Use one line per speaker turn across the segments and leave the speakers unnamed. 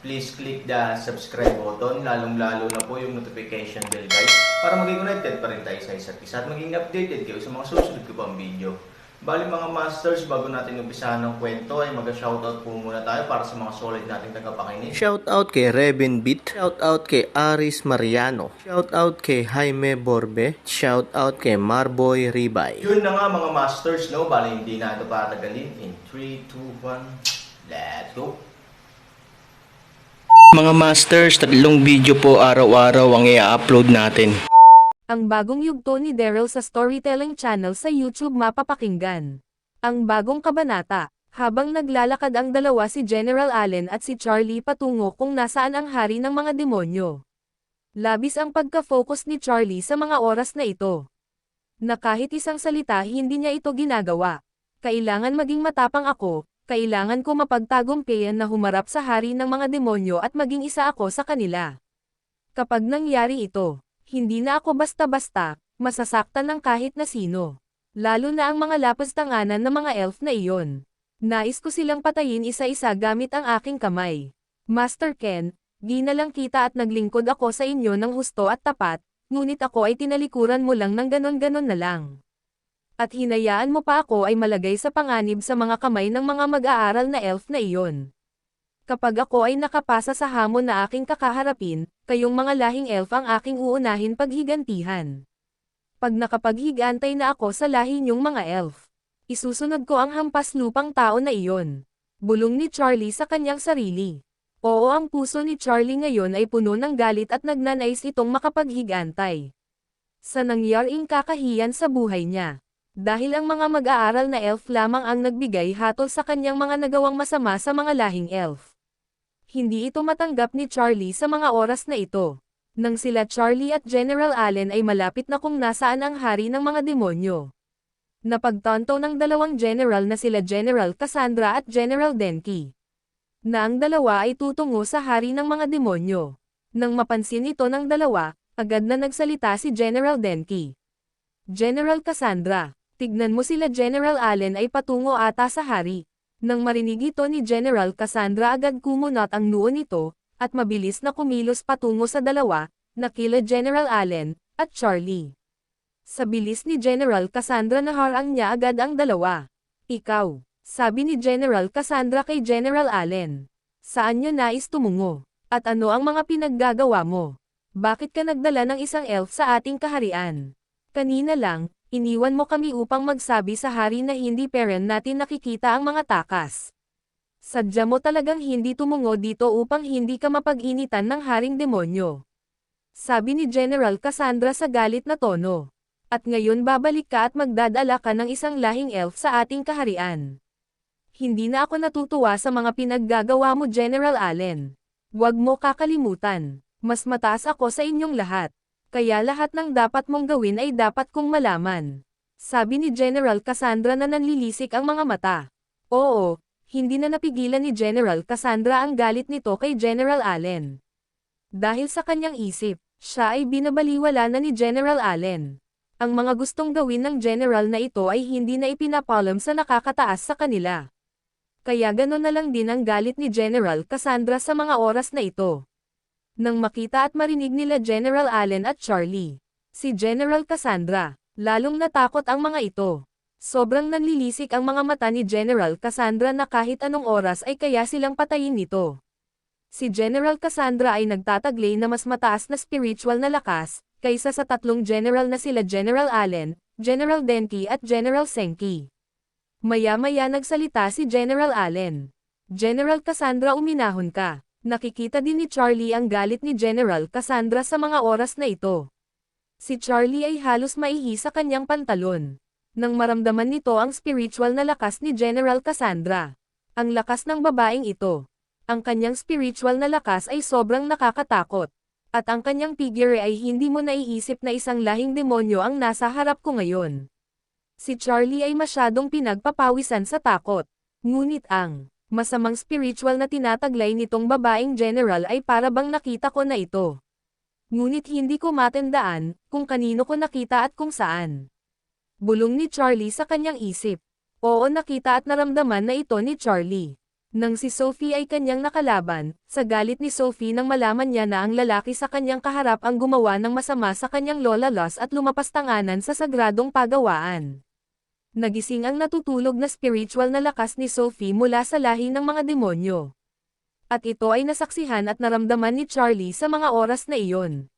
please click the subscribe button, lalong-lalo na po yung notification bell guys, para maging connected pa rin tayo sa isa't isa at maging updated kayo sa mga susunod ko pang video. Bali mga masters, bago natin umpisahan ng kwento ay mag-shoutout po muna tayo para sa mga solid nating tagapakinig.
Shoutout kay Reven Beat, shoutout kay Aris Mariano, shoutout kay Jaime Borbe, shoutout kay Marboy Ribay.
Yun na nga mga masters, no? Bali hindi na ito patagalin. In 3, 2, 1, let's go!
Mga masters, tatlong video po araw-araw ang i-upload natin.
Ang bagong yugto ni Daryl sa Storytelling Channel sa YouTube mapapakinggan. Ang bagong kabanata. Habang naglalakad ang dalawa si General Allen at si Charlie patungo kung nasaan ang hari ng mga demonyo. Labis ang pagka-focus ni Charlie sa mga oras na ito. Na kahit isang salita hindi niya ito ginagawa. Kailangan maging matapang ako, kailangan ko mapagtagumpayan na humarap sa hari ng mga demonyo at maging isa ako sa kanila. Kapag nangyari ito, hindi na ako basta-basta, masasaktan ng kahit na sino. Lalo na ang mga lapastanganan ng mga elf na iyon. Nais ko silang patayin isa-isa gamit ang aking kamay. Master Ken, di na lang kita at naglingkod ako sa inyo ng husto at tapat, ngunit ako ay tinalikuran mo lang ng ganon-ganon na lang. At hinayaan mo pa ako ay malagay sa panganib sa mga kamay ng mga mag-aaral na elf na iyon. Kapag ako ay nakapasa sa hamon na aking kakaharapin, kayong mga lahing elf ang aking uunahin paghigantihan. Pag nakapaghigantay na ako sa lahi niyong mga elf, isusunod ko ang hampas lupang tao na iyon. Bulong ni Charlie sa kanyang sarili. Oo ang puso ni Charlie ngayon ay puno ng galit at nagnanais itong makapaghigantay. Sa nangyaring kakahiyan sa buhay niya. Dahil ang mga mag-aaral na elf lamang ang nagbigay hatol sa kanyang mga nagawang masama sa mga lahing elf. Hindi ito matanggap ni Charlie sa mga oras na ito. Nang sila Charlie at General Allen ay malapit na kung nasaan ang hari ng mga demonyo. Napagtanto ng dalawang general na sila General Cassandra at General Denki. Na ang dalawa ay tutungo sa hari ng mga demonyo. Nang mapansin ito ng dalawa, agad na nagsalita si General Denki. General Cassandra, tignan mo sila General Allen ay patungo ata sa hari. Nang marinig ito ni General Cassandra agad kumunat ang noo nito, at mabilis na kumilos patungo sa dalawa, na kila General Allen, at Charlie. Sa bilis ni General Cassandra naharang niya agad ang dalawa. Ikaw, sabi ni General Cassandra kay General Allen. Saan niyo nais tumungo? At ano ang mga pinaggagawa mo? Bakit ka nagdala ng isang elf sa ating kaharian? Kanina lang, iniwan mo kami upang magsabi sa hari na hindi peren natin nakikita ang mga takas. Sadya mo talagang hindi tumungo dito upang hindi ka mapag-initan ng haring demonyo. Sabi ni General Cassandra sa galit na tono. At ngayon babalik ka at magdadala ka ng isang lahing elf sa ating kaharian. Hindi na ako natutuwa sa mga pinaggagawa mo General Allen. Huwag mo kakalimutan, mas mataas ako sa inyong lahat. Kaya lahat ng dapat mong gawin ay dapat kong malaman. Sabi ni General Cassandra na nanlilisik ang mga mata. Oo, hindi na napigilan ni General Cassandra ang galit nito kay General Allen. Dahil sa kanyang isip, siya ay binabaliwala na ni General Allen. Ang mga gustong gawin ng general na ito ay hindi na ipinapalam sa nakakataas sa kanila. Kaya gano'n na lang din ang galit ni General Cassandra sa mga oras na ito. Nang makita at marinig nila General Allen at Charlie, si General Cassandra, lalong natakot ang mga ito. Sobrang nanlilisik ang mga mata ni General Cassandra na kahit anong oras ay kaya silang patayin nito. Si General Cassandra ay nagtataglay na mas mataas na spiritual na lakas, kaysa sa tatlong general na sila General Allen, General Denki at General Senki. Maya-maya nagsalita si General Allen. General Cassandra uminahon ka. Nakikita din ni Charlie ang galit ni General Cassandra sa mga oras na ito. Si Charlie ay halos maihi sa kanyang pantalon. Nang maramdaman nito ang spiritual na lakas ni General Cassandra. Ang lakas ng babaeng ito. Ang kanyang spiritual na lakas ay sobrang nakakatakot. At ang kanyang figure ay hindi mo naiisip na isang lahing demonyo ang nasa harap ko ngayon. Si Charlie ay masyadong pinagpapawisan sa takot. Ngunit ang masamang spiritual na tinataglay nitong babaeng general ay para bang nakita ko na ito. Ngunit hindi ko matandaan kung kanino ko nakita at kung saan. Bulong ni Charlie sa kanyang isip. Oo nakita at naramdaman na ito ni Charlie. Nang si Sophie ay kanyang nakalaban, sa galit ni Sophie nang malaman niya na ang lalaki sa kanyang kaharap ang gumawa ng masama sa kanyang lola Los at lumapas tanganan sa sagradong pagawaan. Nagising ang natutulog na spiritual na lakas ni Sophie mula sa lahi ng mga demonyo. At ito ay nasaksihan at naramdaman ni Charlie sa mga oras na iyon.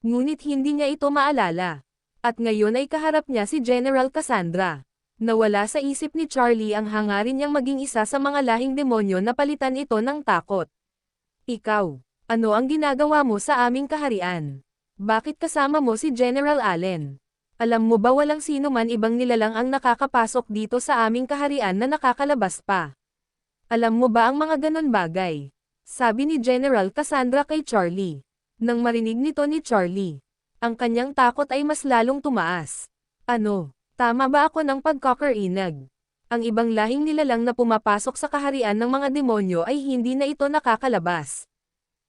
Ngunit hindi niya ito maalala. At ngayon ay kaharap niya si General Cassandra. Nawala sa isip ni Charlie ang hangarin niyang maging isa sa mga lahing demonyo na palitan ito ng takot. Ikaw, ano ang ginagawa mo sa aming kaharian? Bakit kasama mo si General Allen? Alam mo ba walang sino man ibang nilalang ang nakakapasok dito sa aming kaharian na nakakalabas pa? Alam mo ba ang mga ganon bagay? Sabi ni General Cassandra kay Charlie. Nang marinig nito ni Charlie, ang kanyang takot ay mas lalong tumaas. Ano, tama ba ako ng pagkakerinag? Ang ibang lahing nilalang na pumapasok sa kaharian ng mga demonyo ay hindi na ito nakakalabas.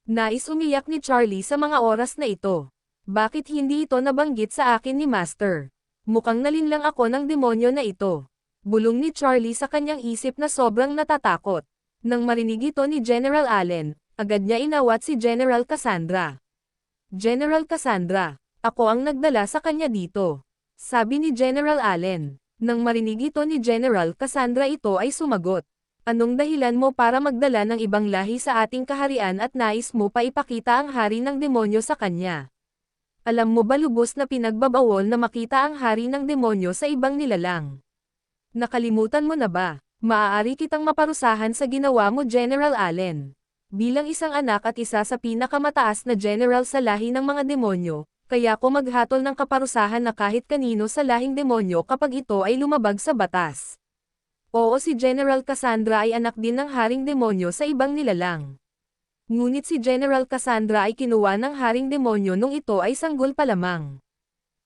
Nais umiyak ni Charlie sa mga oras na ito. Bakit hindi ito nabanggit sa akin ni Master? Mukhang nalinlang ako ng demonyo na ito. Bulong ni Charlie sa kanyang isip na sobrang natatakot. Nang marinig ito ni General Allen, agad niya inawat si General Cassandra. General Cassandra, ako ang nagdala sa kanya dito. Sabi ni General Allen. Nang marinig ito ni General Cassandra ito ay sumagot. Anong dahilan mo para magdala ng ibang lahi sa ating kaharian at nais mo pa ipakita ang hari ng demonyo sa kanya? Alam mo ba lubos na pinagbabawol na makita ang hari ng demonyo sa ibang nilalang? Nakalimutan mo na ba? Maaari kitang maparusahan sa ginawa mo General Allen. Bilang isang anak at isa sa pinakamataas na general sa lahi ng mga demonyo, kaya ko maghatol ng kaparusahan na kahit kanino sa lahing demonyo kapag ito ay lumabag sa batas. Oo si General Cassandra ay anak din ng haring demonyo sa ibang nilalang. Ngunit si General Cassandra ay kinuha ng haring demonyo nung ito ay sanggol pa lamang.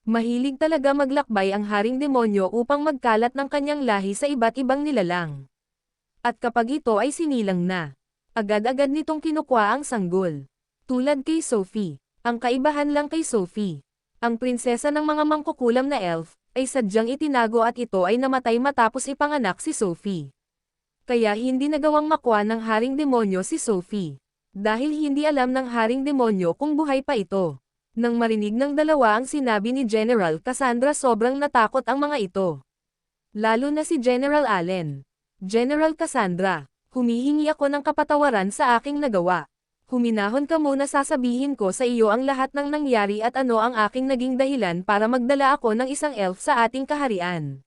Mahilig talaga maglakbay ang haring demonyo upang magkalat ng kanyang lahi sa iba't ibang nilalang. At kapag ito ay sinilang na, agad-agad nitong kinukuha ang sanggol. Tulad kay Sophie, ang kaibahan lang kay Sophie. Ang prinsesa ng mga mangkukulam na elf, ay sadyang itinago at ito ay namatay matapos ipanganak si Sophie. Kaya hindi nagawang makuha ng haring demonyo si Sophie dahil hindi alam ng haring demonyo kung buhay pa ito. Nang marinig ng dalawa ang sinabi ni General Cassandra sobrang natakot ang mga ito. Lalo na si General Allen. General Cassandra, humihingi ako ng kapatawaran sa aking nagawa. Huminahon ka muna sasabihin ko sa iyo ang lahat ng nangyari at ano ang aking naging dahilan para magdala ako ng isang elf sa ating kaharian.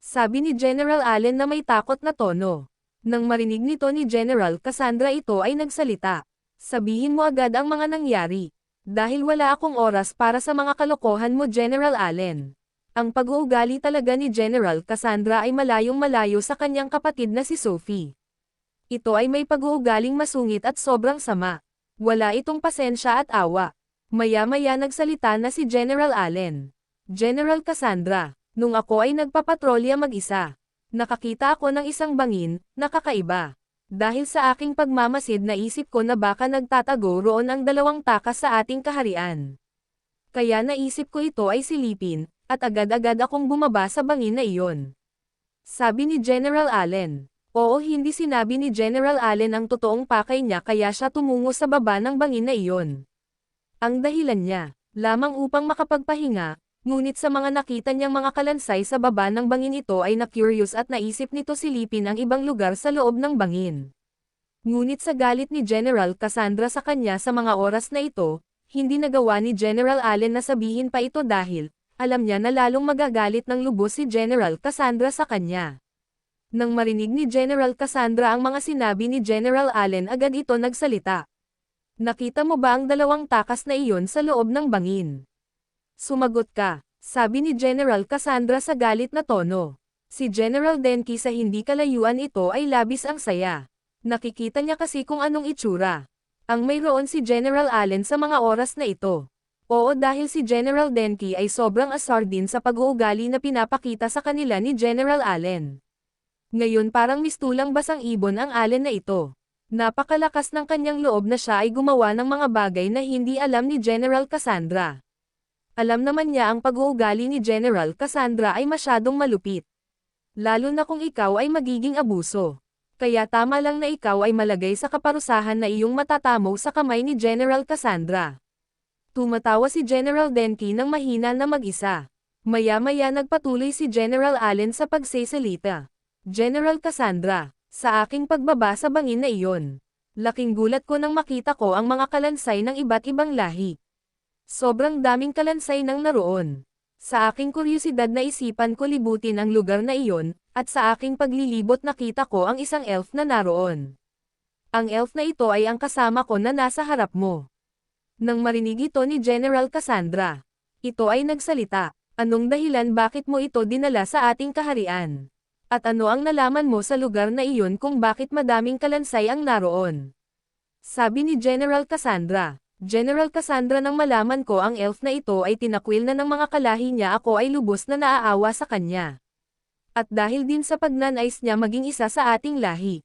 Sabi ni General Allen na may takot na tono. Nang marinig nito ni General Cassandra ito ay nagsalita. Sabihin mo agad ang mga nangyari. Dahil wala akong oras para sa mga kalokohan mo General Allen. Ang pag-uugali talaga ni General Cassandra ay malayong malayo sa kanyang kapatid na si Sophie. Ito ay may pag-uugaling masungit at sobrang sama. Wala itong pasensya at awa. Maya-maya nagsalita na si General Allen. General Cassandra, nung ako ay nagpapatrolya mag-isa, nakakita ako ng isang bangin, nakakaiba. Dahil sa aking pagmamasid naisip ko na baka nagtatago roon ang dalawang takas sa ating kaharian. Kaya naisip ko ito ay silipin, at agad-agad akong bumaba sa bangin na iyon. Sabi ni General Allen. Oo hindi sinabi ni General Allen ang totoong pakay niya kaya siya tumungo sa baba ng bangin na iyon. Ang dahilan niya, lamang upang makapagpahinga, Ngunit sa mga nakita niyang mga kalansay sa baba ng bangin ito ay na-curious at naisip nito silipin ang ibang lugar sa loob ng bangin. Ngunit sa galit ni General Cassandra sa kanya sa mga oras na ito, hindi nagawa ni General Allen na sabihin pa ito dahil, alam niya na lalong magagalit ng lubos si General Cassandra sa kanya. Nang marinig ni General Cassandra ang mga sinabi ni General Allen agad ito nagsalita. Nakita mo ba ang dalawang takas na iyon sa loob ng bangin? Sumagot ka, sabi ni General Cassandra sa galit na tono. Si General Denki sa hindi kalayuan ito ay labis ang saya. Nakikita niya kasi kung anong itsura. ang mayroon si General Allen sa mga oras na ito. Oo dahil si General Denki ay sobrang asar din sa pag-uugali na pinapakita sa kanila ni General Allen. Ngayon parang mistulang basang ibon ang Allen na ito. Napakalakas ng kanyang loob na siya ay gumawa ng mga bagay na hindi alam ni General Cassandra. Alam naman niya ang pag-uugali ni General Cassandra ay masyadong malupit. Lalo na kung ikaw ay magiging abuso. Kaya tama lang na ikaw ay malagay sa kaparusahan na iyong matatamo sa kamay ni General Cassandra. Tumatawa si General Denki ng mahina na mag-isa. Maya-maya nagpatuloy si General Allen sa pagsesalita. General Cassandra, sa aking pagbaba sa bangin na iyon. Laking gulat ko nang makita ko ang mga kalansay ng iba't ibang lahi. Sobrang daming kalansay nang naroon. Sa aking kuryusidad na isipan ko libutin ang lugar na iyon, at sa aking paglilibot nakita ko ang isang elf na naroon. Ang elf na ito ay ang kasama ko na nasa harap mo. Nang marinig ito ni General Cassandra, ito ay nagsalita, anong dahilan bakit mo ito dinala sa ating kaharian? At ano ang nalaman mo sa lugar na iyon kung bakit madaming kalansay ang naroon? Sabi ni General Cassandra, General Cassandra nang malaman ko ang elf na ito ay tinakwil na ng mga kalahi niya ako ay lubos na naaawa sa kanya. At dahil din sa pagnanais niya maging isa sa ating lahi.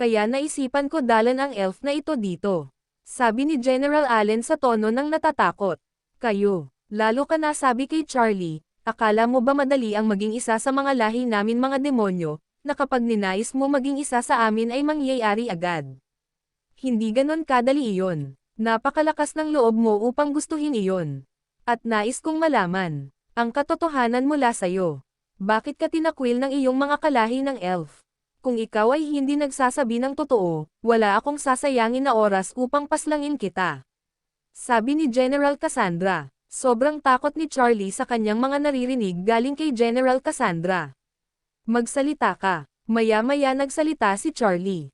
Kaya naisipan ko dalan ang elf na ito dito. Sabi ni General Allen sa tono ng natatakot. Kayo, lalo ka na sabi kay Charlie, akala mo ba madali ang maging isa sa mga lahi namin mga demonyo, na kapag ninais mo maging isa sa amin ay mangyayari agad. Hindi ganon kadali iyon. Napakalakas ng loob mo upang gustuhin iyon. At nais kong malaman, ang katotohanan mula sa'yo. Bakit ka tinakwil ng iyong mga kalahi ng elf? Kung ikaw ay hindi nagsasabi ng totoo, wala akong sasayangin na oras upang paslangin kita. Sabi ni General Cassandra. Sobrang takot ni Charlie sa kanyang mga naririnig galing kay General Cassandra. Magsalita ka. Maya-maya nagsalita si Charlie.